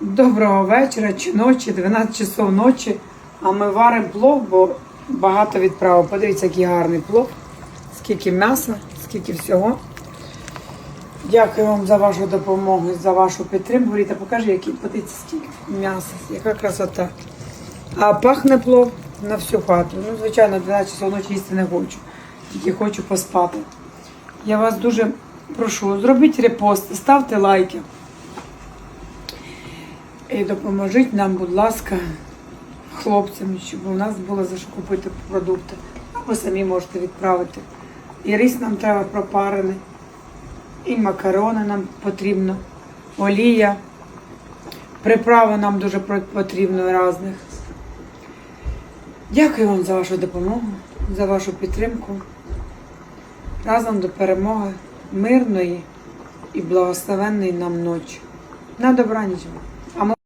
Доброго вечора чи ночі, 12 часов ночі. А ми варимо плов, бо багато відправив. Подивіться, який гарний плов. Скільки м'яса, скільки всього. Дякую вам за вашу допомогу, за вашу підтримку. Ріта, покажи, який подивіться, скільки м'яса, яка красота. А пахне плов на всю хату. Ну, звичайно, 12 часов ночі їсти не хочу. Тільки хочу поспати. Я вас дуже прошу, зробіть репост, ставте лайки. І допоможіть нам, будь ласка, хлопцям, щоб у нас було за що купити продукти. Або самі можете відправити. І рис нам треба пропарений, і макарони нам потрібно, олія, приправи нам дуже потрібно різних. Дякую вам за вашу допомогу, за вашу підтримку. Разом до перемоги, мирної і благословенної нам ночі. На добраніч. вам. А ми